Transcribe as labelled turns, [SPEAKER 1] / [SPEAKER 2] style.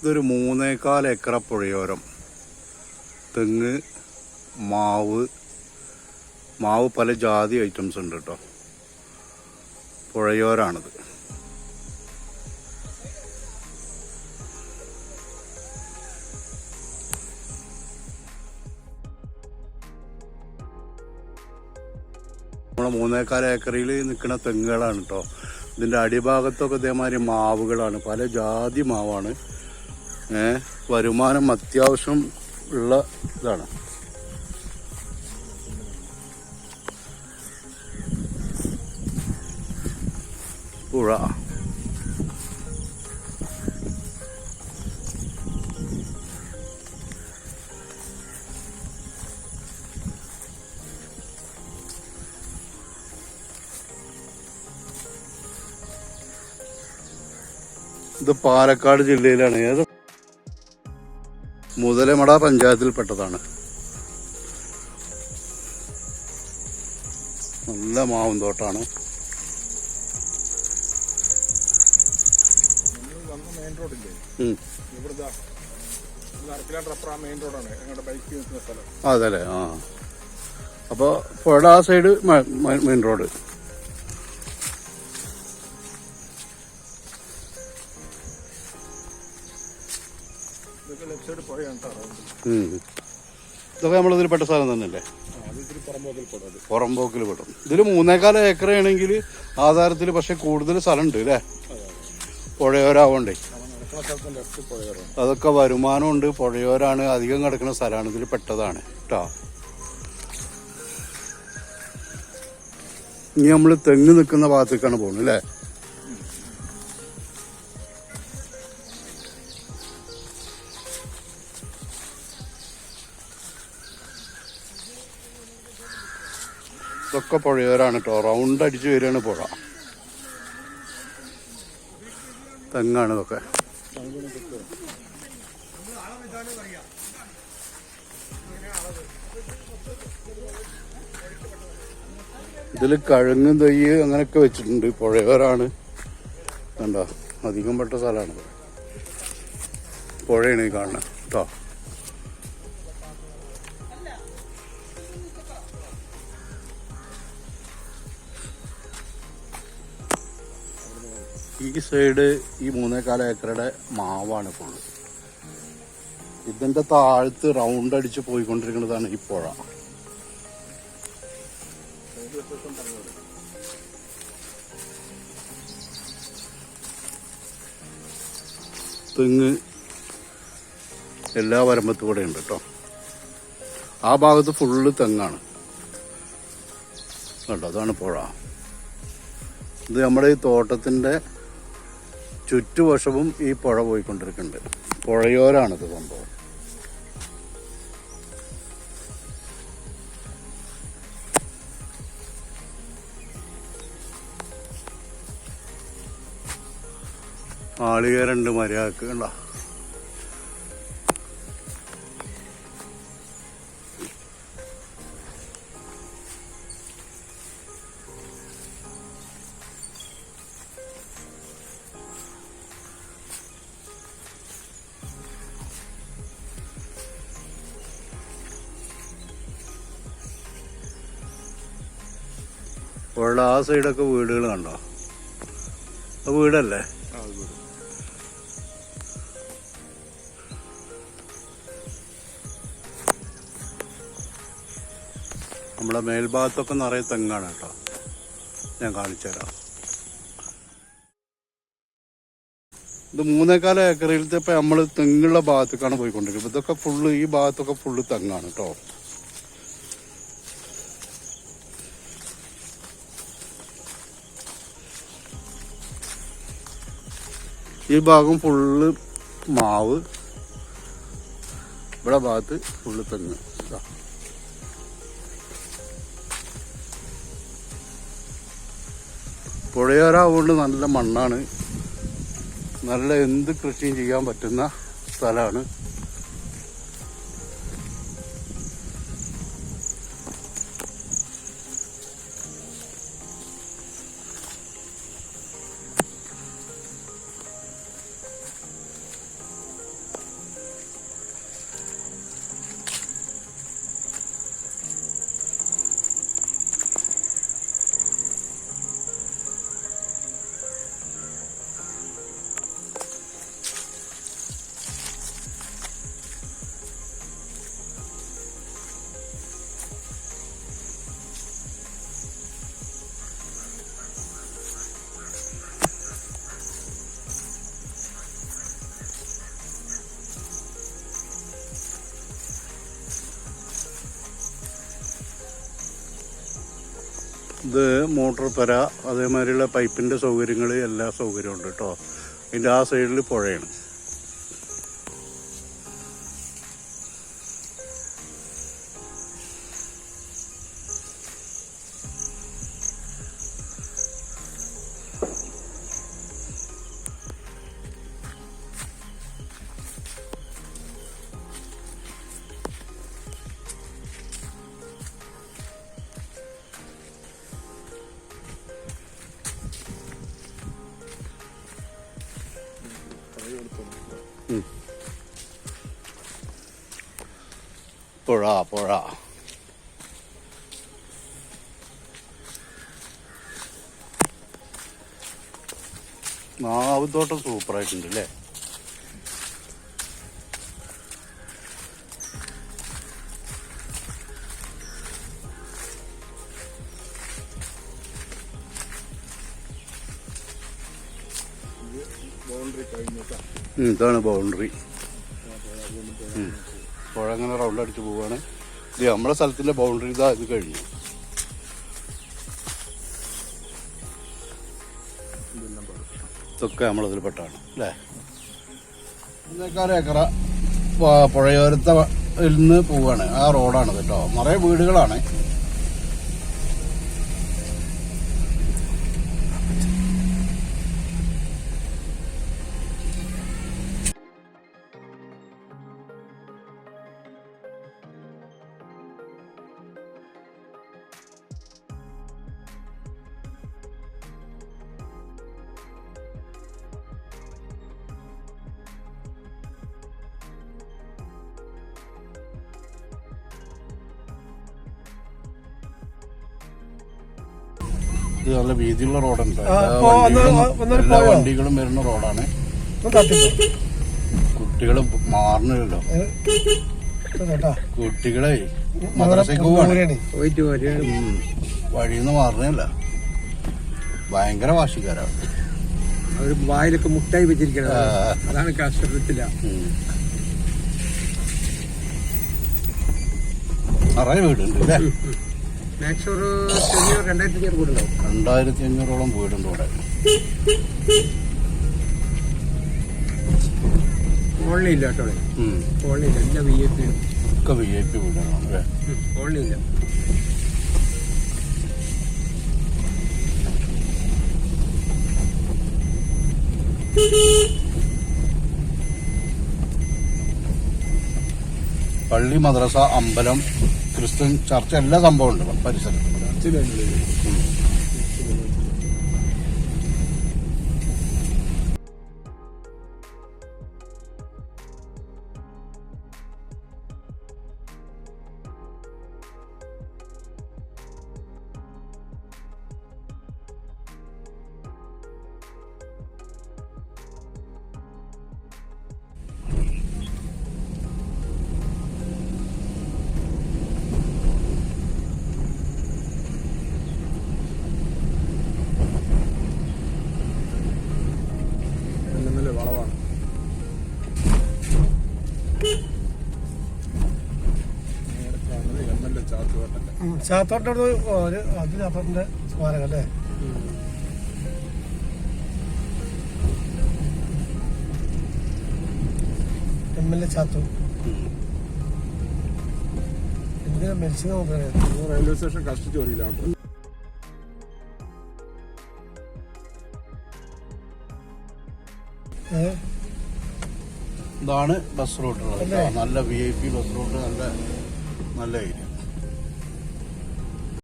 [SPEAKER 1] ഇതൊരു മൂന്നേകാൽ ഏക്കറ പുഴയോരം. തെങ്ങ് മാവ് മാവ് പല ജാതി ഐറ്റംസ് ഉണ്ട് കേട്ടോ പുഴയോരാണിത്. നമ്മളെ മൂന്നേക്കാൽ ഏക്കറിൽ നിൽക്കുന്ന തെങ്ങുകളാണ് കേട്ടോ ഇതിന്റെ അടിഭാഗത്തൊക്കെ ഇതേമാതിരി മാവുകളാണ്. പല ജാതി മാവാണ്. വരുമാനം അത്യാവശ്യം ഉള്ള ഇതാണ്. പുഴ. ഇത് പാലക്കാട് ജില്ലയിലാണ്. ഏത് മുതലമട പഞ്ചായത്തിൽപ്പെട്ടതാണ്. നല്ല മാവും തോട്ടാണ്. അതെല്ലേ? ആ. അപ്പോൾ പുഴ ആ സൈഡ് മെയിൻ റോഡ്
[SPEAKER 2] ഇതൊക്കെ
[SPEAKER 1] നമ്മളിതിൽ പെട്ട സ്ഥലം തന്നെയല്ലേ?
[SPEAKER 2] പുറമ്പോക്കിൽ പെടും.
[SPEAKER 1] ഇതിൽ മൂന്നേക്കാല ഏക്കർ ആണെങ്കിൽ ആധാരത്തിൽ പക്ഷെ കൂടുതൽ സ്ഥലമുണ്ട് അല്ലേ? പുഴയോരാവണ്ടേ. അതൊക്കെ വരുമാനമുണ്ട്. പുഴയോരാണ് അധികം കിടക്കുന്ന സ്ഥലമാണ് ഇതിൽ പെട്ടതാണ് കേട്ടോ ഇനി നമ്മൾ തെങ്ങ് നിൽക്കുന്ന ഭാഗത്തേക്കാണ് പോകുന്നത് അല്ലേ? ഇതൊക്കെ പുഴയോരാണ് കേട്ടോ റൗണ്ട് അടിച്ച് വരികയാണ് പുഴ. തെങ്ങാണ് ഇതൊക്കെ. ഇതിൽ കഴുങ്ങും തെയ്യ് അങ്ങനെയൊക്കെ വെച്ചിട്ടുണ്ട്. പുഴയോരാണ്. കണ്ടോ? അധികം പെട്ട സ്ഥലമാണ്. പുഴയാണ് ഈ കാണുന്നത്. കേട്ടോ ഈ സൈഡ് ഈ മൂന്നേകാല ഏക്കറുടെ മാവാണ് ഫുള്ള് ഇതിന്റെ താഴത്ത് റൗണ്ട് അടിച്ച് പോയിക്കൊണ്ടിരിക്കുന്നതാണ് ഈ പുഴ. തെങ്ങ് എല്ലാ വരമ്പത്തും കൂടെ ഉണ്ട് കേട്ടോ. ആ ഭാഗത്ത് ഫുള്ള് തെങ്ങാണ്. കേട്ടോ അതാണ് പുഴ. ഇത് നമ്മുടെ ഈ തോട്ടത്തിന്റെ ചുറ്റുവശവും ഈ പുഴ പോയിക്കൊണ്ടിരിക്കുന്നുണ്ട്. പുഴയോരാണിത് സംഭവം. ആളിക രണ്ട് മര്യാദയ്ക്ക് കണ്ടോ? പുഴയുടെ ആ സൈഡൊക്കെ വീടുകൾ കണ്ടോ?
[SPEAKER 2] ആ വീടല്ലേ
[SPEAKER 1] നമ്മുടെ മേൽഭാഗത്തൊക്കെ നിറയെ തെങ്ങാണ് കേട്ടോ. ഞാൻ കാണിച്ചു തരാം. ഇത് മൂന്നേക്കാല ഏക്കറിലത്തെ ഇപ്പം നമ്മൾ തെങ്ങുള്ള ഭാഗത്തേക്കാണ് പോയിക്കൊണ്ടിരിക്കുന്നത്. ഇതൊക്കെ ഫുള്ള് ഈ ഭാഗത്തൊക്കെ ഫുള്ള് തെങ്ങാണ് കേട്ടോ. ഈ ഭാഗം ഫുള്ള് മാവ്. ഇവിടെ ഭാഗത്ത് ഫുള്ള് തെങ്ങ്. പുഴയോരാവുകൊണ്ട് നല്ല മണ്ണാണ്. നല്ല എന്ത് കൃഷിയും ചെയ്യാൻ പറ്റുന്ന സ്ഥലമാണ്. ഇത് മോട്ടോർ പെര അതേമാതിരിയുള്ള പൈപ്പിന്റെ സൗകര്യങ്ങൾ എല്ലാ സൗകര്യമുണ്ട് കേട്ടോ അതിന്റെ ആ സൈഡിൽ പുഴയാണ്. പുഴ പുഴ നാവുതോട്ടം സൂപ്പറായിട്ടുണ്ട് അല്ലേ? ഇതാണ് ബൗണ്ടറി പുഴ അങ്ങനെ റൗണ്ട് അടിച്ച് പോവാണ്. ഇത് നമ്മളെ സ്ഥലത്തിന്റെ ബൗണ്ടറി ഇതാ ഇത് കഴിഞ്ഞു. ഇതൊക്കെ നമ്മളതിൽ പെട്ടാണ് അല്ലേ? ഏക്കറ പുഴയോരത്തെ നിന്ന് പോവാണ്. ആ റോഡാണ് കേട്ടോ നിറയെ വീടുകളാണ്. നല്ല വീതിയുള്ള റോഡുണ്ട്. എല്ലാ വണ്ടികളും- വരുന്ന റോഡാണ്. കുട്ടികൾ
[SPEAKER 3] മാറണല്ലോ.
[SPEAKER 1] കുട്ടികളെ പോവാണ്. വഴിന്ന് മാറണല്ല ഭയങ്കര വാശിക്കാരാണ്
[SPEAKER 4] അവർ വായിലൊക്കെ മുട്ടായി വെച്ചിരിക്കണത്. അതാണ്
[SPEAKER 1] കഷ്ടത്തില്ല. നിറയെ വീടുണ്ട് അല്ലേ?
[SPEAKER 4] രണ്ടായിരത്തി
[SPEAKER 1] അഞ്ഞൂറോളം പോയിട്ടുണ്ട് ഇവിടെ.
[SPEAKER 4] ഓൺലൈൻ ഇല്ല കേട്ടോ
[SPEAKER 1] ഉം.
[SPEAKER 4] ഓൺലൈൻ ഇല്ല. എല്ലാ വി എ പി
[SPEAKER 1] ഒക്കെ വി ഐ പി വീടുകളാണ്
[SPEAKER 4] ഓൺലൈൻ ഇല്ല.
[SPEAKER 1] പള്ളി മദ്രസ അമ്പലം ക്രിസ്ത്യൻ ചർച്ച എല്ലാ സംഭവമുണ്ട് പരിസരത്ത്.
[SPEAKER 3] അവിടെ ഒരു അത് ചാത്തോട്ടിന്റെ സ്മാരകം അല്ലേ? എം എൽ എ ചാത്തു എന്തിനാ മരിച്ചത് നോക്കണേ
[SPEAKER 2] റെയിൽവേ സ്റ്റേഷൻ കഷ്ടിച്ച് ഒരു
[SPEAKER 3] ഏഹ്
[SPEAKER 1] ഇതാണ് ബസ് റൂട്ടുള്ളത്? നല്ല V I P bus route നല്ല നല്ല ഏരിയ